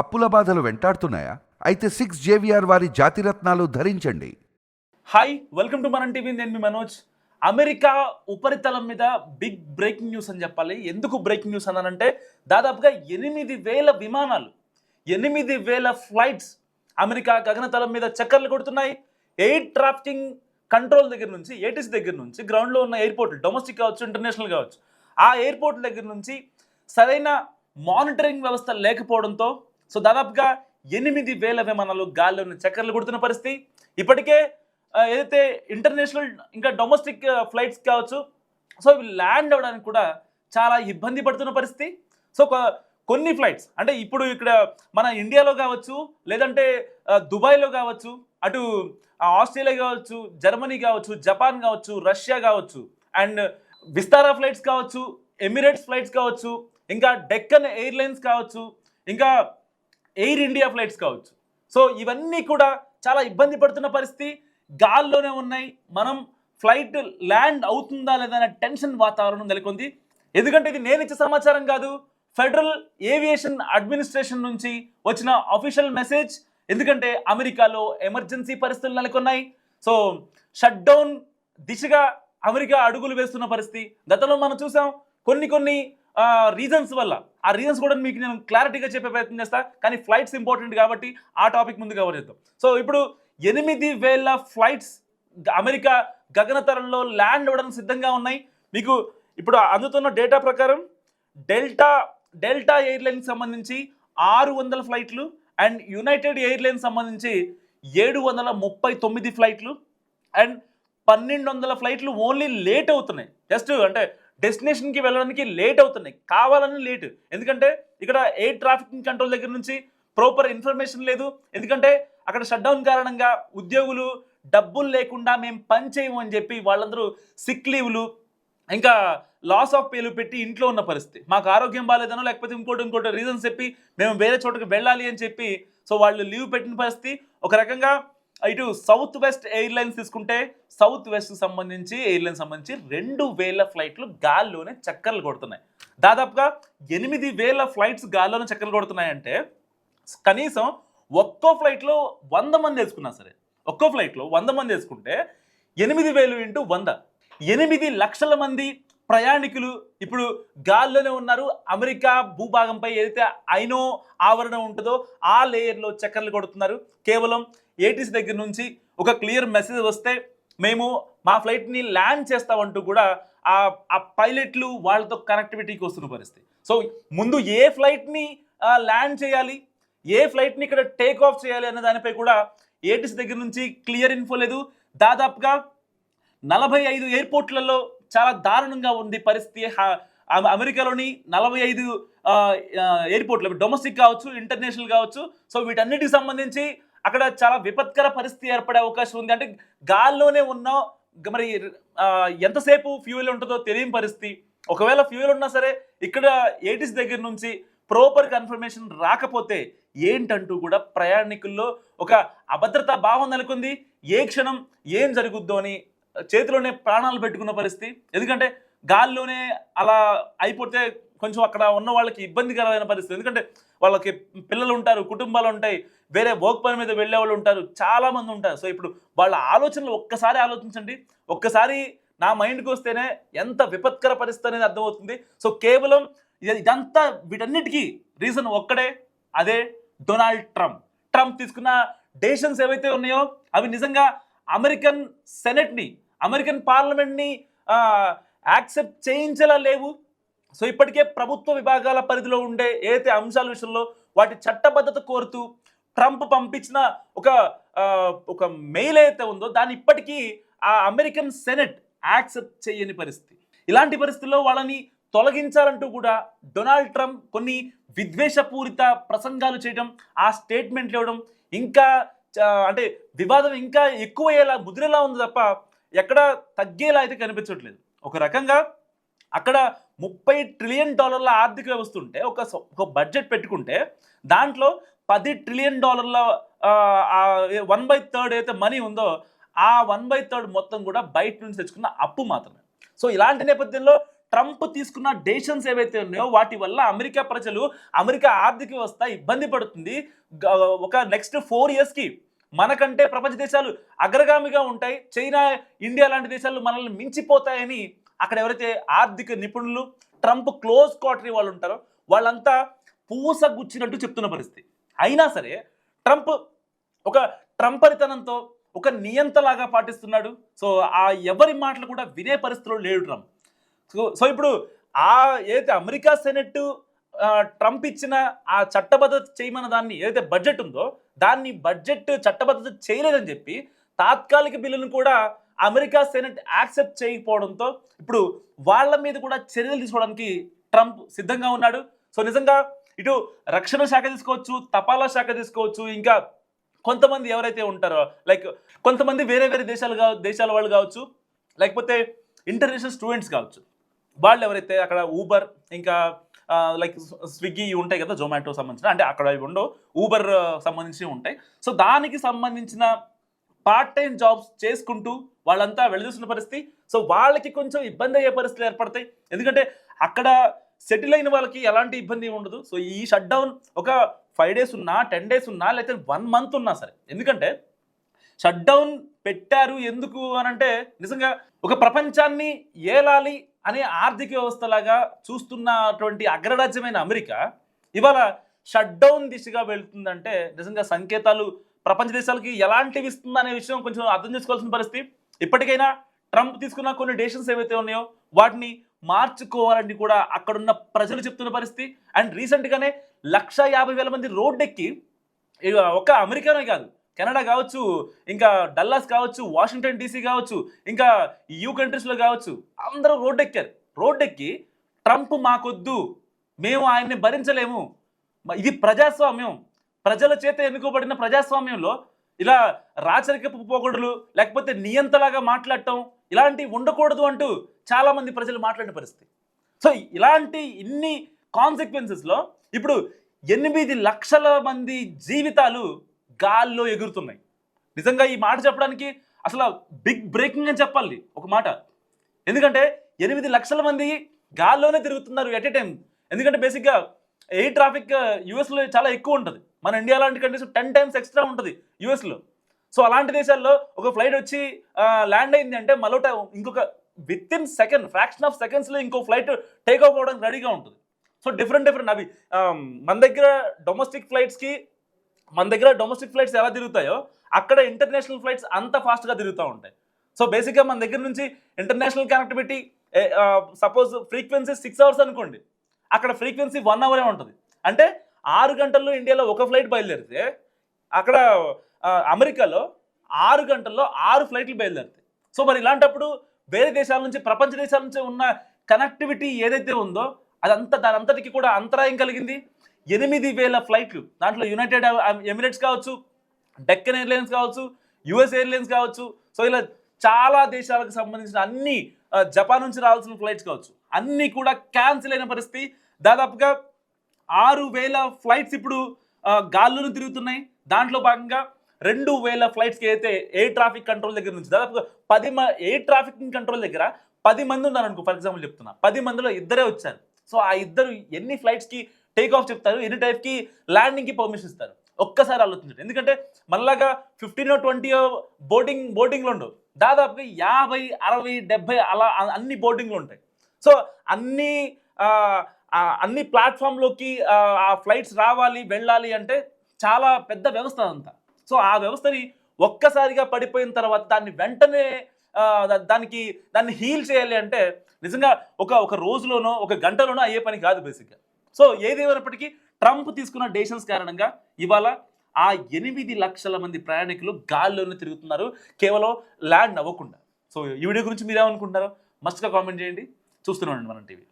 అప్పుల బాధలు వెంటాడుతున్నాయా? అయితే సిక్స్ జేవిఆర్ వారి జాతిరత్నాలు ధరించండి. Hi welcome to Manam TV నేను మీ మనోజ్. అమెరికా ఉపరితలం మీద బిగ్ బ్రేకింగ్ న్యూస్ అని చెప్పాలి. ఎందుకు బ్రేకింగ్ న్యూస్ అన్నానంటే దాదాపుగా ఎనిమిది వేల విమానాలు ఎనిమిది వేల ఫ్లైట్స్ అమెరికా గగనతలం మీద చక్కర్లు కొడుతున్నాయి. ఎయిర్ ట్రాఫికింగ్ కంట్రోల్ దగ్గర నుంచి ఏటీసీ దగ్గర నుంచి గ్రౌండ్లో ఉన్న ఎయిర్పోర్ట్లు డొమెస్టిక్ కావచ్చు ఇంటర్నేషనల్ కావచ్చు ఆ ఎయిర్పోర్ట్ దగ్గర నుంచి సరైన మానిటరింగ్ వ్యవస్థ లేకపోవడంతో సో దాదాపుగా ఎనిమిది వేల విమానాలు గాల్లోని చక్కర్లు కొడుతున్న పరిస్థితి. ఇప్పటికే ఏదైతే ఇంటర్నేషనల్ ఇంకా డొమెస్టిక్ ఫ్లైట్స్ కావచ్చు సో ఇవి ల్యాండ్ అవ్వడానికి కూడా చాలా ఇబ్బంది పడుతున్న పరిస్థితి. సో కొన్ని ఫ్లైట్స్ అంటే ఇప్పుడు ఇక్కడ మన ఇండియాలో కావచ్చు లేదంటే దుబాయ్లో కావచ్చు అటు ఆస్ట్రేలియా కావచ్చు జర్మనీ కావచ్చు జపాన్ కావచ్చు రష్యా కావచ్చు అండ్ విస్తారా ఫ్లైట్స్ కావచ్చు ఎమిరేట్స్ ఫ్లైట్స్ కావచ్చు ఇంకా డెక్కన్ ఎయిర్లైన్స్ కావచ్చు ఇంకా ఎయిర్ ఇండియా ఫ్లైట్స్ కావచ్చు. సో ఇవన్నీ కూడా చాలా ఇబ్బంది పడుతున్న పరిస్థితి. గాల్లోనే ఉన్నాయి. మనం ఫ్లైట్ ల్యాండ్ అవుతుందా లేదా అనే టెన్షన్ వాతావరణం నెలకొంది. ఎందుకంటే ఇది నేను ఇచ్చే సమాచారం కాదు. ఫెడరల్ ఏవియేషన్ అడ్మినిస్ట్రేషన్ నుంచి వచ్చిన అఫీషియల్ మెసేజ్. ఎందుకంటే అమెరికాలో ఎమర్జెన్సీ పరిస్థితులు నెలకొన్నాయి. సో షట్ డౌన్ దిశగా అమెరికా అడుగులు వేస్తున్న పరిస్థితి. గతంలో మనం చూసాం కొన్ని కొన్ని రీజన్స్ వల్ల ఆ రీజన్స్ కూడా మీకు నేను క్లారిటీగా చెప్పే ప్రయత్నం చేస్తా. కానీ ఫ్లైట్స్ ఇంపార్టెంట్ కాబట్టి ఆ టాపిక్ ముందు కవర్ చేద్దాం. సో ఇప్పుడు ఎనిమిది వేల ఫ్లైట్స్ అమెరికా గగనతరంలో ల్యాండ్ అవ్వడానికి సిద్ధంగా ఉన్నాయి. మీకు ఇప్పుడు అందుతున్న డేటా ప్రకారం డెల్టా డెల్టా ఎయిర్లైన్స్ సంబంధించి ఆరు వందల ఫ్లైట్లు అండ్ యునైటెడ్ ఎయిర్లైన్స్ సంబంధించి ఏడు వందల ముప్పై తొమ్మిది ఫ్లైట్లు అండ్ పన్నెండు వందల ఫ్లైట్లు ఓన్లీ లేట్ అవుతున్నాయి. జస్ట్ అంటే డెస్టినేషన్కి వెళ్ళడానికి లేట్ అవుతున్నాయి. కావాలని లేట్. ఎందుకంటే ఇక్కడ ఎయిర్ ట్రాఫిక్ కంట్రోల్ దగ్గర నుంచి ప్రాపర్ ఇన్ఫర్మేషన్ లేదు. ఎందుకంటే అక్కడ షట్డౌన్ కారణంగా ఉద్యోగులు డబ్బులు లేకుండా మేము పని చేయము అని చెప్పి వాళ్ళందరూ సిక్ లీవ్లు ఇంకా లాస్ ఆఫ్ పేలు పెట్టి ఇంట్లో ఉన్న పరిస్థితి. మాకు ఆరోగ్యం బాగాలేదనో లేకపోతే ఇంకోటి ఇంకోటి రీజన్స్ చెప్పి మేము వేరే చోటుకి వెళ్ళాలి అని చెప్పి సో వాళ్ళు లీవ్ పెట్టిన పరిస్థితి. ఒక రకంగా ఇటు సౌత్ వెస్ట్ ఎయిర్లైన్స్ తీసుకుంటే సౌత్ వెస్ట్ సంబంధించి ఎయిర్లైన్స్ సంబంధించి రెండు వేల ఫ్లైట్లు గాల్లోనే చక్కర్లు కొడుతున్నాయి. దాదాపుగా ఎనిమిది వేల ఫ్లైట్స్ గాల్లోనే చక్కర్లు కొడుతున్నాయంటే కనీసం ఒక్కో ఫ్లైట్లో వంద మంది వేసుకున్నా సరే ఒక్కో ఫ్లైట్లో వంద మంది వేసుకుంటే ఎనిమిది వేలు ఇంటూ వంద. ఎనిమిది లక్షల మంది ప్రయాణికులు ఇప్పుడు గాల్లోనే ఉన్నారు. అమెరికా భూభాగంపై ఏదైతే ఐనో ఆవరణ ఉంటుందో ఆ లేయర్లో చక్కర్లు కొడుతున్నారు. కేవలం ఏటీసీ దగ్గర నుంచి ఒక క్లియర్ మెసేజ్ వస్తే మేము మా ఫ్లైట్ని ల్యాండ్ చేస్తామంటూ కూడా ఆ ఆ పైలట్లు వాళ్ళతో కనెక్టివిటీకి వస్తున్న పరిస్థితి. సో ముందు ఏ ఫ్లైట్ని ల్యాండ్ చేయాలి? ఏ ఫ్లైట్ని ఇక్కడ టేక్ ఆఫ్ చేయాలి అనే దానిపై కూడా ఏటీసీ దగ్గర నుంచి క్లియర్ ఇన్ఫో లేదు. దాదాపుగా నలభై ఐదు ఎయిర్పోర్ట్లలో చాలా దారుణంగా ఉంది పరిస్థితి. అమెరికాలోని నలభై ఐదు ఎయిర్పోర్ట్లు డొమెస్టిక్ కావచ్చు ఇంటర్నేషనల్ కావచ్చు. సో వీటన్నిటికి సంబంధించి అక్కడ చాలా విపత్కర పరిస్థితి ఏర్పడే అవకాశం ఉంది. అంటే గాల్లోనే ఉన్న మరి ఎంతసేపు ఫ్యూయల్ ఉంటుందో తెలియని పరిస్థితి. ఒకవేళ ఫ్యూయల్ ఉన్నా సరే ఇక్కడ ఏటీస్ దగ్గర నుంచి ప్రాపర్ కన్ఫర్మేషన్ రాకపోతే ఏంటంటూ కూడా ప్రయాణికుల్లో ఒక అభద్రతా భావం నెలకొంది. ఏ క్షణం ఏం జరుగుద్దో అని చేతిలోనే ప్రాణాలు పెట్టుకున్న పరిస్థితి. ఎందుకంటే గాల్లోనే అలా అయిపోతే కొంచెం అక్కడ ఉన్న వాళ్ళకి ఇబ్బందికరమైన పరిస్థితి. ఎందుకంటే వాళ్ళకి పిల్లలు ఉంటారు కుటుంబాలు ఉంటాయి వేరే వర్క్ పని మీద వెళ్ళే వాళ్ళు ఉంటారు చాలామంది ఉంటారు. సో ఇప్పుడు వాళ్ళ ఆలోచనలు ఒక్కసారి ఆలోచించండి. ఒక్కసారి నా మైండ్కి వస్తేనే ఎంత విపత్కర పరిస్థితి అనేది అర్థమవుతుంది. సో కేవలం ఇదంతా వీటన్నిటికీ రీజన్ ఒక్కడే అదే డొనాల్డ్ ట్రంప్. ట్రంప్ తీసుకున్న డెసిషన్స్ ఏవైతే ఉన్నాయో అవి నిజంగా అమెరికన్ సెనెట్ని అమెరికన్ పార్లమెంట్ని యాక్సెప్ట్ చేయించేలా లేవు. సో ఇప్పటికే ప్రభుత్వ విభాగాల పరిధిలో ఉండే ఏదైతే అంశాల విషయంలో వాటి చట్టబద్ధత కోరుతూ ట్రంప్ పంపించిన ఒక ఒక మెయిల్ ఏదైతే ఉందో దాన్ని ఇప్పటికీ ఆ అమెరికన్ సెనెట్ యాక్సెప్ట్ చేయని పరిస్థితి. ఇలాంటి పరిస్థితుల్లో వాళ్ళని తొలగించాలంటూ కూడా డొనాల్డ్ ట్రంప్ కొన్ని విద్వేషపూరిత ప్రసంగాలు చేయడం ఆ స్టేట్మెంట్లు ఇవ్వడం ఇంకా అంటే వివాదం ఇంకా ఎక్కువయ్యేలా ముదిరేలా ఉంది తప్ప ఎక్కడ తగ్గేలా అయితే కనిపించట్లేదు. ఒక రకంగా అక్కడ ముప్పై ట్రిలియన్ డాలర్ల ఆర్థిక వ్యవస్థ ఉంటే ఒక ఒక బడ్జెట్ పెట్టుకుంటే దాంట్లో పది ట్రిలియన్ డాలర్ల వన్ బై థర్డ్ అయితే మనీ ఉందో ఆ వన్ బై థర్డ్ మొత్తం కూడా బయట నుంచి తెచ్చుకున్న అప్పు మాత్రమే. సో ఇలాంటి నేపథ్యంలో ట్రంప్ తీసుకున్న డెసిషన్స్ ఏవైతే ఉన్నాయో వాటి వల్ల అమెరికా ప్రజలు అమెరికా ఆర్థిక వ్యవస్థ ఇబ్బంది పడుతుంది. ఒక నెక్స్ట్ ఫోర్ ఇయర్స్కి మనకంటే ప్రపంచ దేశాలు అగ్రగామిగా ఉంటాయి. చైనా ఇండియా లాంటి దేశాలు మనల్ని మించిపోతాయని అక్కడ ఎవరైతే ఆర్థిక నిపుణులు ట్రంప్ క్లోజ్ క్వార్టరీ వాళ్ళు ఉంటారో వాళ్ళంతా పూస గుచ్చినట్టు చెప్తున్న పరిస్థితి. అయినా సరే ట్రంప్ ఒక ట్రంపరితనంతో ఒక నియంతలాగా పాటిస్తున్నాడు. సో ఆ ఎవరి మాటలు కూడా వినే పరిస్థితిలో లేడు ట్రంప్. సో సో ఇప్పుడు ఆ ఏదైతే అమెరికా సెనెట్ ట్రంప్ ఇచ్చిన ఆ చట్టబద్ధత చేయమన్న దాన్ని ఏదైతే బడ్జెట్ ఉందో దాన్ని బడ్జెట్ చట్టబద్ధత చేయలేదని చెప్పి తాత్కాలిక బిల్లును కూడా అమెరికా సెనెట్ యాక్సెప్ట్ చేయకపోవడంతో ఇప్పుడు వాళ్ళ మీద కూడా చర్యలు తీసుకోవడానికి ట్రంప్ సిద్ధంగా ఉన్నాడు. సో నిజంగా ఇటు రక్షణ శాఖ తీసుకోవచ్చు తపాలా శాఖ తీసుకోవచ్చు ఇంకా కొంతమంది ఎవరైతే ఉంటారో లైక్ కొంతమంది వేరే వేరే దేశాలు దేశాల వాళ్ళు కావచ్చు లేకపోతే ఇంటర్నేషనల్ స్టూడెంట్స్ కావచ్చు వాళ్ళు ఎవరైతే అక్కడ ఊబర్ ఇంకా లైక్ స్విగ్గీ ఉంటాయి కదా జొమాటో సంబంధించిన అంటే అక్కడ ఇవి ఉండవు ఊబర్ సంబంధించి ఉంటాయి. సో దానికి సంబంధించిన పార్ట్ టైం జాబ్స్ చేసుకుంటూ వాళ్ళంతా వెళ్ళదూసిన పరిస్థితి. సో వాళ్ళకి కొంచెం ఇబ్బంది అయ్యే పరిస్థితులు ఏర్పడతాయి. ఎందుకంటే అక్కడ సెటిల్ అయిన వాళ్ళకి ఎలాంటి ఇబ్బంది ఉండదు. సో ఈ షట్ డౌన్ ఒక ఫైవ్ డేస్ ఉన్నా టెన్ డేస్ ఉన్నా లేకపోతే వన్ మంత్ ఉన్నా సరే. ఎందుకంటే షట్ డౌన్ పెట్టారు ఎందుకు అని అంటే నిజంగా ఒక ప్రపంచాన్ని ఏలాలి అనే ఆర్థిక వ్యవస్థలాగా చూస్తున్నటువంటి అగ్రరాజ్యమైన అమెరికా ఇవాళ షట్ డౌన్ దిశగా వెళ్తుందంటే నిజంగా సంకేతాలు ప్రపంచ దేశాలకి ఎలాంటివి ఇస్తుంది అనే విషయం కొంచెం అర్థం చేసుకోవాల్సిన పరిస్థితి. ఇప్పటికైనా ట్రంప్ తీసుకున్న కొన్ని డెసిషన్స్ ఏవైతే ఉన్నాయో వాటిని మార్చుకోవాలని కూడా అక్కడున్న ప్రజలు చెప్తున్న పరిస్థితి. అండ్ రీసెంట్గానే లక్ష యాభై వేల మంది రోడ్డెక్కి ఒక ఒక్క అమెరికానే కాదు కెనడా కావచ్చు ఇంకా డల్లాస్ కావచ్చు వాషింగ్టన్ డీసీ కావచ్చు ఇంకా యూ కంట్రీస్లో కావచ్చు అందరూ రోడ్డెక్కారు. రోడ్డెక్కి ట్రంప్ మాకొద్దు మేము ఆయన్ని భరించలేము. ఇది ప్రజాస్వామ్యం. ప్రజల చేత ఎన్నుకోబడిన ప్రజాస్వామ్యంలో ఇలా రాచరికపు పోకడులు లేకపోతే నియంతలాగా మాట్లాడటం ఇలాంటివి ఉండకూడదు అంటూ చాలామంది ప్రజలు మాట్లాడిన పరిస్థితి. సో ఇలాంటి ఇన్ని కాన్సిక్వెన్సెస్లో ఇప్పుడు ఎనిమిది లక్షల మంది జీవితాలు గాల్లో ఎగురుతున్నాయి. నిజంగా ఈ మాట చెప్పడానికి అసలు బిగ్ బ్రేకింగ్ అని చెప్పాలి ఒక మాట. ఎందుకంటే ఎనిమిది లక్షల మంది గాల్లోనే తిరుగుతున్నారు ఎట్ ఎ టైం. ఎందుకంటే బేసిక్గా ఎయిర్ ట్రాఫిక్ యూఎస్లో చాలా ఎక్కువ ఉంటుంది. మన ఇండియా లాంటి కంట్రీస్ టెన్ టైమ్స్ ఎక్స్ట్రా ఉంటుంది యూఎస్లో సో అలాంటి దేశాల్లో ఒక ఫ్లైట్ వచ్చి ల్యాండ్ అయింది అంటే మరోట ఇంకొక within second fraction of సెకండ్స్లో ఇంకో ఫ్లైట్ టేక్ ఆఫ్ అవ్వడానికి రెడీగా ఉంటుంది. సో డిఫరెంట్ డిఫరెంట్ అవి మన దగ్గర డొమెస్టిక్ ఫ్లైట్స్కి మన దగ్గర డొమెస్టిక్ ఫ్లైట్స్ ఎలా తిరుగుతాయో అక్కడ ఇంటర్నేషనల్ ఫ్లైట్స్ అంత ఫాస్ట్గా తిరుగుతూ ఉంటాయి. సో బేసిక్గా మన దగ్గర నుంచి international connectivity suppose frequency six hours అనుకోండి అక్కడ ఫ్రీక్వెన్సీ వన్ అవరే ఉంటుంది. అంటే ఆరు గంటల్లో ఇండియాలో ఒక ఫ్లైట్ బయలుదేరితే అక్కడ అమెరికాలో ఆరు గంటల్లో ఆరు ఫ్లైట్లు బయలుదేరుతాయి. సో మరి ఇలాంటప్పుడు వేరే దేశాల నుంచి ప్రపంచ దేశాల నుంచి ఉన్న కనెక్టివిటీ ఏదైతే ఉందో అదంతా దానంతటికి కూడా అంతరాయం కలిగింది. ఎనిమిది వేల ఫ్లైట్లు. దాంట్లో యునైటెడ్ ఎమిరేట్స్ కావచ్చు డెక్కన్ ఎయిర్లైన్స్ కావచ్చు యుఎస్ ఎయిర్లైన్స్ కావచ్చు. సో ఇలా చాలా దేశాలకు సంబంధించిన అన్ని జపాన్ నుంచి రావాల్సిన ఫ్లైట్స్ కావచ్చు. అన్నీ కూడా క్యాన్సిల్ అయిన పరిస్థితి. దాదాపుగా ఆరు వేల ఫ్లైట్స్ ఇప్పుడు గాల్లోనూ తిరుగుతున్నాయి. దాంట్లో భాగంగా రెండు వేల ఫ్లైట్స్కి అయితే ఎయిర్ ట్రాఫిక్ కంట్రోల్ దగ్గర నుంచి దాదాపుగా పది మ ఎయిర్ ట్రాఫిక్ కంట్రోల్ దగ్గర పది మంది ఉన్నారు అనుకో ఫర్ ఎగ్జాంపుల్ చెప్తున్నా. పది మందిలో ఇద్దరే వచ్చారు. సో ఆ ఇద్దరు ఎన్ని ఫ్లైట్స్కి టేక్ ఆఫ్ చెప్తారు ఎన్ని టైప్కి ల్యాండింగ్కి పర్మిషన్ ఇస్తారు. ఒక్కసారి ఆలోచించండి. ఎందుకంటే మనలాగా ఫిఫ్టీన్ ట్వంటీ బోర్డింగ్ బోర్డింగ్లు ఉండవు. దాదాపుగా యాభై అరవై డెబ్బై అలా అన్ని బోర్డింగ్లు ఉంటాయి. సో అన్ని అన్ని ప్లాట్ఫామ్లోకి ఆ ఫ్లైట్స్ రావాలి వెళ్ళాలి అంటే చాలా పెద్ద వ్యవస్థ అదంతా సో ఆ వ్యవస్థని ఒక్కసారిగా పడిపోయిన తర్వాత దాన్ని వెంటనే దానికి దాన్ని హీల్ చేయాలి అంటే నిజంగా ఒక ఒక రోజులోనో ఒక గంటలోనో అయ్యే పని కాదు బేసిక్గా సో ఏదేమైనప్పటికీ ట్రంప్ తీసుకున్న డెసిషన్స్ కారణంగా ఇవాళ ఆ ఎనిమిది లక్షల మంది ప్రయాణికులు గాల్లోనే తిరుగుతున్నారు. కేవలం ల్యాండ్ అవ్వకుండా సో ఈ వీడియో గురించి మీరేమనుకుంటున్నారో మస్ట్గా కామెంట్ చేయండి. చూస్తున్నాం మనం టీవీ.